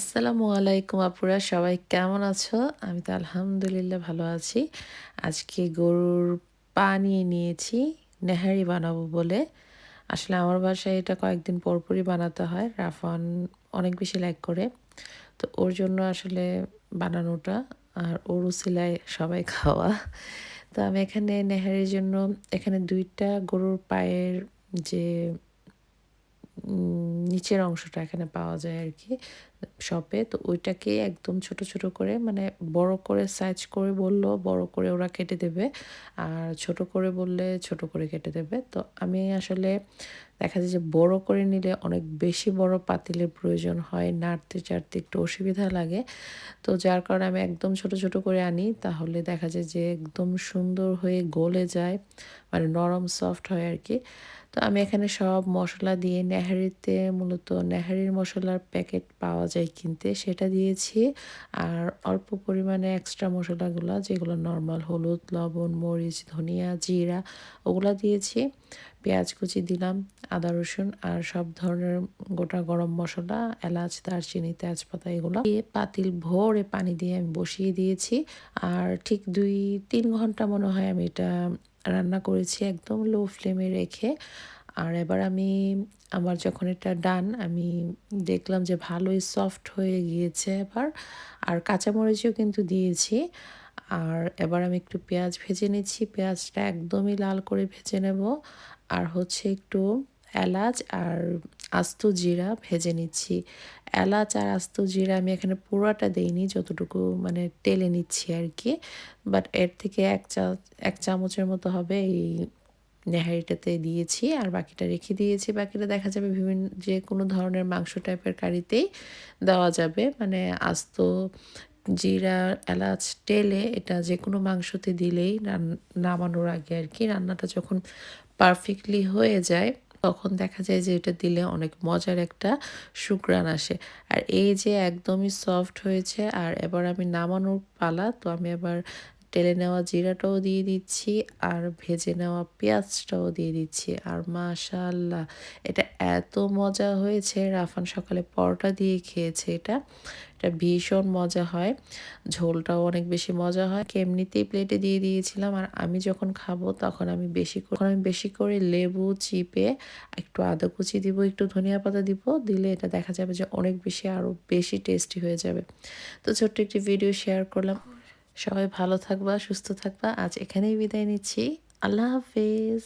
আসসালামু আলাইকুম আপুরা, সবাই কেমন আছো? আমি তো আলহামদুলিল্লাহ ভালো আছি। আজকে গরুর পা নিয়ে নিয়েছি, নেহারি বানাবো বলে। আসলে আমার বাসায় এটা কয়েকদিন পরপরই বানাতে হয়, রাফান অনেক বেশি লাইক করে। তো ওর জন্য আসলে বানানোটা আর ওর উসিলায় সবাই খাওয়া। তো আমি এখানে নেহারির জন্য, এখানে দুইটা গরুর পায়ের যে নিচের অংশটা এখানে পাওয়া যায় আর কি শপে তো ওইটাকে একদম ছোট ছোট করে মানে বড় করে সাইজ করে বলল, বড় করে ওরা কেটে দেবে। আর ছোট করে বললে ছোট করে কেটে দেবে। তো আমি আসলে দেখা যায় যে বড় করে নিলে অনেক বেশি বড় পাতিলের প্রয়োজন হয়, নাড়তে চাড়তে একটু অসুবিধা লাগে। তো যার কারণে আমি একদম ছোট ছোট করে আনি, তাহলে দেখা যায় যে একদম সুন্দর হয়ে গলে যায় মানে নরম সফট হয় আর কি তো আমি এখানে সব মশলা দিয়ে নেহারিতে মূলত নেহারির মশলার প্যাকেট পাওয়া যায় কিনতে, সেটা দিয়েছি। আর অল্প পরিমাণে এক্সট্রা মশলাগুলো, যেগুলো নর্মাল হলুদ, লবণ, মরিচ, ধনিয়া, জিরা, ওগুলো দিয়েছি। পেঁয়াজ কুচি দিলাম, আদা রসুন আর সব ধরনের গোটা গরম মশলা, এলাচ, দারচিনি, তেজপাতা এগুলো দিয়ে পাতিল ভরে পানি দিয়ে আমি বসিয়ে দিয়েছি। আর ঠিক দুই, তিন ঘণ্টা মনে হয় আমি এটা রান্না করেছি একদম লো ফ্লেমে রেখে। আর এবার আমি, আমার যখন এটা ডান, আমি দেখলাম যে ভালোই সফট হয়ে গিয়েছে এবার। আর কাঁচামরিচও কিন্তু দিয়েছি। আর এবার আমি একটু পেঁয়াজ ভেজে নিচ্ছি। পেঁয়াজটা একদমই লাল করে ভেজে নেব। আর হচ্ছে একটু এলাচ আর আস্ত জিরা ভেজে নিচ্ছি। এলাচ আর আস্ত জিরা আমি এখানে পুরোটা দেইনি, যতটুকু মানে টেলে নিচ্ছি আর কি বাট এর থেকে এক চা, এক চামচের মতো হবে এই নেহারিটাতে দিয়েছি। আর বাকিটা রেখে দিয়েছি। বাকিটা দেখা যাবে বিভিন্ন, যে কোনো ধরনের মাংস টাইপের কারিতেই দেওয়া যাবে। মানে আস্ত জিরা, এলাচ টেলে এটা যে কোনো মাংসতে দিলেই নামানোর আগে আর কি রান্নাটা যখন পারফেক্টলি হয়ে যায়, তখন দেখা যায় যে এটা দিলে অনেক মজার একটা শুক্রান আসে। আর এই যে একদমই সফট হয়েছে, আর এবার আমি নামানোর পালা, তো আমি এবার টেলে নেওয়া জিরাটাও দিয়ে দিচ্ছি আর ভেজে নেওয়া পেঁয়াজটাও দিয়ে দিচ্ছি। আর মাশাল্লাহ এটা এত মজা হয়েছে। রাফান সকালে পরোটা দিয়ে খেয়েছে এটা। এটা ভীষণ মজা হয়। ঝোলটাও অনেক বেশি মজা হয়। এমনিতেই প্লেটে দিয়ে দিয়েছিলাম আর আমি যখন খাব তখন আমি বেশি করে আমি বেশি করে লেবু, চিপে, একটু আদা কুচি দিব, একটু ধনিয়া পাতা দিব, দিলে এটা দেখা যাবে যে অনেক বেশি আরও বেশি টেস্টি হয়ে যাবে। তো ছোট্ট একটি ভিডিও শেয়ার করলাম। সবাই ভালো থাকবা সুস্থ থাকবা। আজ এখানেই বিদায় নিচ্ছি। আল্লাহ হাফিজ।